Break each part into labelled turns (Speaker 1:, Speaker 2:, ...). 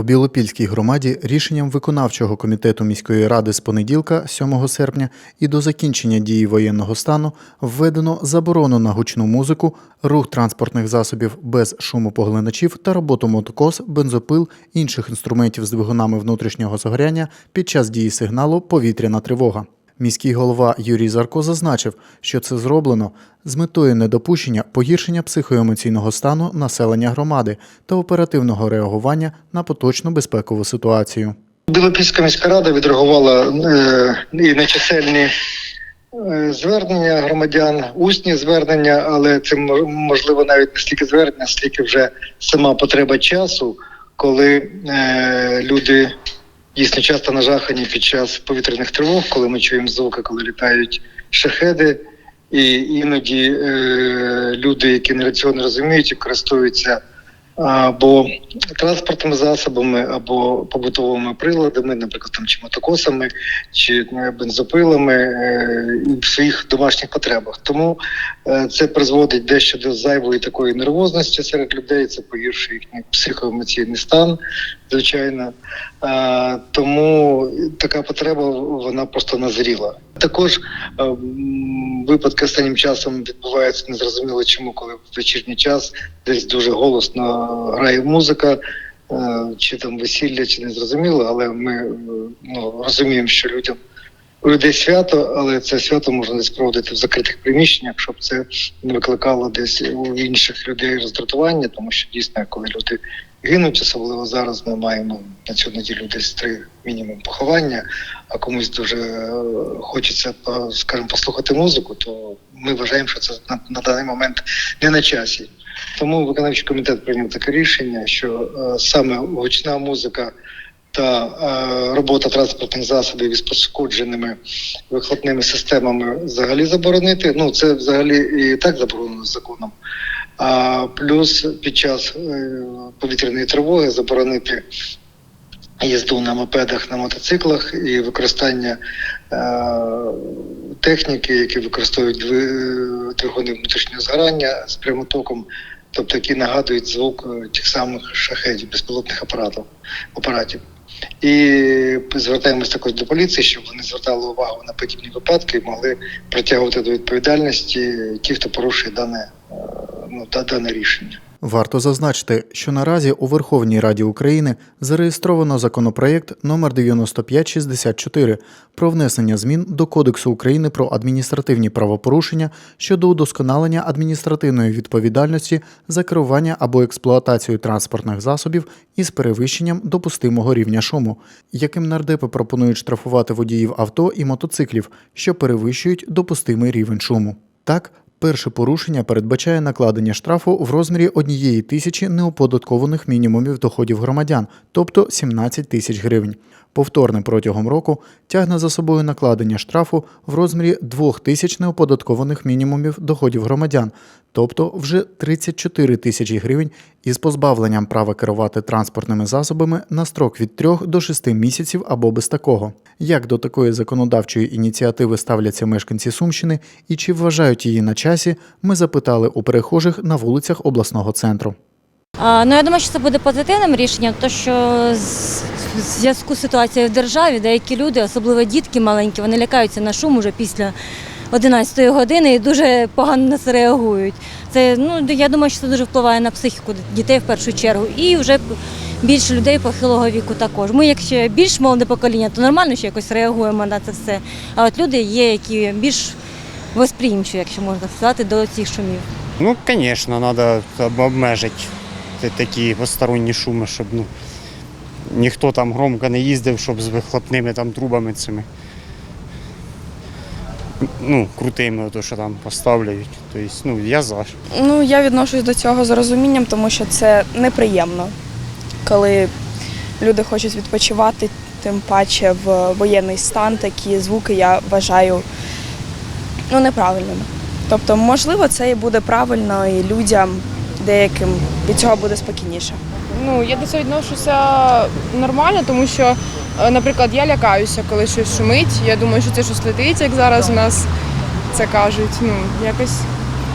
Speaker 1: У Білопільській громаді рішенням виконавчого комітету міської ради з понеділка, 7 серпня, і до закінчення дії воєнного стану введено заборону на гучну музику, рух транспортних засобів без шумопоглиначів та роботу мотокос, бензопил, інших інструментів з двигунами внутрішнього загоряння під час дії сигналу повітряна тривога. Міський голова Юрій Зарко зазначив, що це зроблено з метою недопущення погіршення психоемоційного стану населення громади та оперативного реагування на поточну безпекову ситуацію.
Speaker 2: Білопільська міська рада відреагувала е, і на чисельні е, звернення громадян, усні звернення, але це мо- можливо навіть не стільки звернення, стільки вже сама потреба часу, коли е, люди дійсно часто нажахані під час повітряних тривог, коли ми чуємо звуки, коли літають шахеди, і іноді е, люди, які не раціонно розуміють і користуються або транспортними засобами, або побутовими приладами, наприклад, там чи мотокосами, чи е, бензопилами е, в своїх домашніх потребах. Тому е, це призводить дещо до зайвої такої нервозності серед людей. Це погіршує їхній психоемоційний стан, звичайно. Тому така потреба вона просто назріла. Також е, випадки останнім часом відбуваються незрозуміло чому, коли в вечірній час десь дуже голосно грає музика, е, чи там весілля, чи не зрозуміло, але ми е, ну, розуміємо, що людям у людей свято, але це свято можна десь проводити в закритих приміщеннях, щоб це не викликало десь у інших людей роздратування, тому що дійсно, коли люди гинуть, особливо зараз ми маємо на цю неділю десь три мінімум поховання, а комусь дуже е, хочеться, скажімо, послухати музику, то ми вважаємо, що це на, на даний момент не на часі. Тому виконавчий комітет прийняв таке рішення, що е, саме гучна музика та е, робота транспортних засобів із пошкодженими вихлопними системами взагалі заборонити. Ну це взагалі і так заборонено законом. А плюс під час е, повітряної тривоги заборонити їзду на мопедах, на мотоциклах і використання е, техніки, які використовують дви- двигуни внутрішнього згорання з прямотоком, тобто які нагадують звук е, тих самих шахедів, безпілотних апаратів. апаратів. І звертаємось також до поліції, щоб вони звертали увагу на подібні випадки і могли притягувати до відповідальності ті, хто порушує дане, е, ну, да- дане рішення.
Speaker 1: Варто зазначити, що наразі у Верховній Раді України зареєстровано законопроєкт номер 9564 про внесення змін до Кодексу України про адміністративні правопорушення щодо удосконалення адміністративної відповідальності за керування або експлуатацію транспортних засобів із перевищенням допустимого рівня шуму, яким нардепи пропонують штрафувати водіїв авто і мотоциклів, що перевищують допустимий рівень шуму. Так, Перше порушення передбачає накладення штрафу в розмірі однієї тисячі неоподаткованих мінімумів доходів громадян, тобто 17 тисяч гривень. Повторне протягом року тягне за собою накладення штрафу в розмірі 2 тисяч неоподаткованих мінімумів доходів громадян, тобто вже 34 тисячі гривень із позбавленням права керувати транспортними засобами на строк від 3 до 6 місяців або без такого. Як до такої законодавчої ініціативи ставляться мешканці Сумщини і чи вважають її на часі, ми запитали у перехожих на вулицях обласного центру.
Speaker 3: Ну, я думаю, що це буде позитивним рішенням, тому що в зв'язку з ситуацією в державі деякі люди, особливо дітки маленькі, вони лякаються на шум уже після 11 години і дуже погано на це реагують. Це, ну, я думаю, що це дуже впливає на психіку дітей в першу чергу. І вже більше людей похилого віку також. Ми, як ще більш молоде покоління, то нормально, що якось реагуємо на це все. А от люди є, які більш восприємчі, якщо можна сказати, до цих шумів.
Speaker 4: Ну, звісно, треба обмежити т- такі посторонні шуми, щоб ну, ніхто там громко не їздив, щоб з вихлопними там трубами цими. Ну, крутими, ото, що там поставляють. Тобто, ну, я за.
Speaker 5: Ну, я відношусь до цього з розумінням, тому що це неприємно, коли люди хочуть відпочивати, тим паче в воєнний стан, такі звуки я вважаю ну, неправильними. Тобто, можливо, це і буде правильно, і людям деяким від цього буде спокійніше.
Speaker 6: Ну, я до цього відношуся нормально, тому що, е, наприклад, я лякаюся, коли щось шумить. Я думаю, що це щось летить, як зараз у нас це кажуть. Ну, якось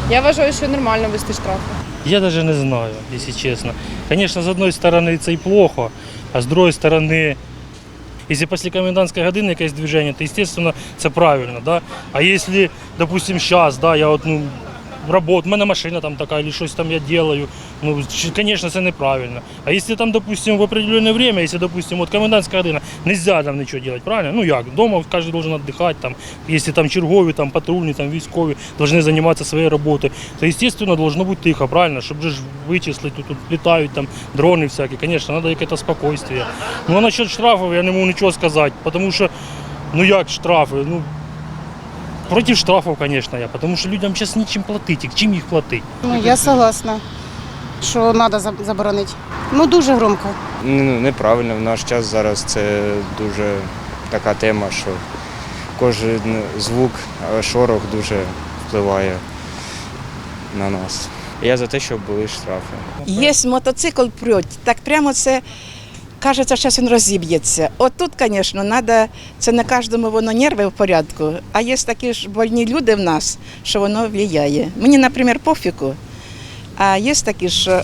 Speaker 6: я вважаю, що нормально вести штрафи.
Speaker 7: Я даже не знаю, если честно. Конечно, с одной стороны, это и плохо, А з другої сторони, якщо після комендантської години якесь движення, то, звісно, це правильно. Да? А якщо, допустим, зараз, да, я от, ну, работаю, в мене машина там така, або щось там я делаю, ну, звісно, це неправильно. А якщо там, допустим, в определенное время, якщо, допустим, от комендантська година, нельзя там нічого делать, правильно? Ну як, дома кожен должен отдыхать, там, якщо там чергові, там, патрульні, там, військові должны займатися своєю роботою, то, естественно, должно бути тихо, правильно, щоб же ж вичислити, тут літають там дрони всякі, звісно, треба якесь спокійствие. Ну, а насчет штрафів я не можу нічого сказати, тому що, ну як штрафи, ну, Против штрафов, конечно, я, потому что людям сейчас нечем платить, и к чим їх платити.
Speaker 8: Ну, я согласна, що треба заборонити. Ну, дуже громко.
Speaker 9: Ну, неправильно. В наш час зараз це дуже така тема, що кожен звук, шорох дуже впливає на нас. Я за те, щоб були штрафи.
Speaker 10: Є мотоцикл пруть, так прямо це кажеться, що він розіб'ється. От тут, звісно, треба, це не кожному воно нерви в порядку, а є такі ж больні люди в нас, що воно впливає. Мені, наприклад, пофіку, а є такі, що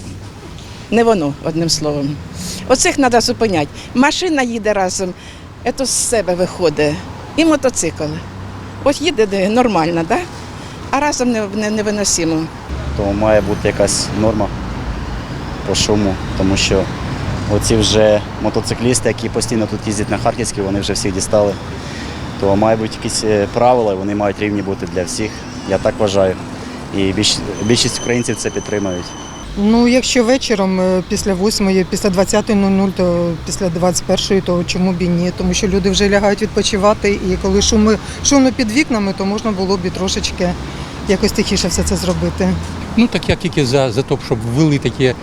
Speaker 10: не воно, одним словом. Оцих треба зупиняти. Машина їде разом, це з себе виходить. І мотоцикл. Ось їде де нормально, да? а разом не, не, невиносимо.
Speaker 11: то має бути якась норма по шуму, тому що оці вже мотоциклісти, які постійно тут їздять на Харківській, вони вже всіх дістали. То мають бути якісь е, правила, вони мають рівні бути для всіх. Я так вважаю. І більш, більшість українців це підтримують.
Speaker 12: Ну, якщо вечором е, після 8, після 20.00, то після 21, то чому б і ні? Тому що люди вже лягають відпочивати, і коли шуми, шумно під вікнами, то можна було б і трошечки якось тихіше все це зробити.
Speaker 13: Ну так я тільки за, за те, щоб ввели таке,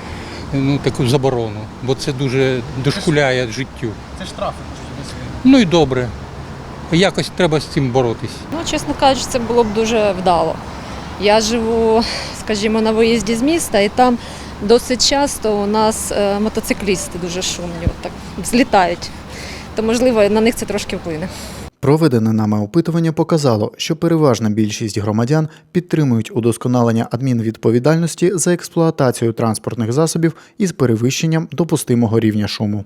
Speaker 13: ну, таку заборону, бо це дуже дошкуляє життю.
Speaker 1: Це штрафи.
Speaker 13: Ну і добре. Якось треба з цим боротись.
Speaker 14: Ну, чесно кажучи, це було б дуже вдало. Я живу, скажімо, на виїзді з міста, і там досить часто у нас е, мотоциклісти дуже шумні, от так злітають. То, можливо, на них це трошки вплине.
Speaker 1: Проведене нами опитування показало, що переважна більшість громадян підтримують удосконалення адмінвідповідальності за експлуатацію транспортних засобів із перевищенням допустимого рівня шуму.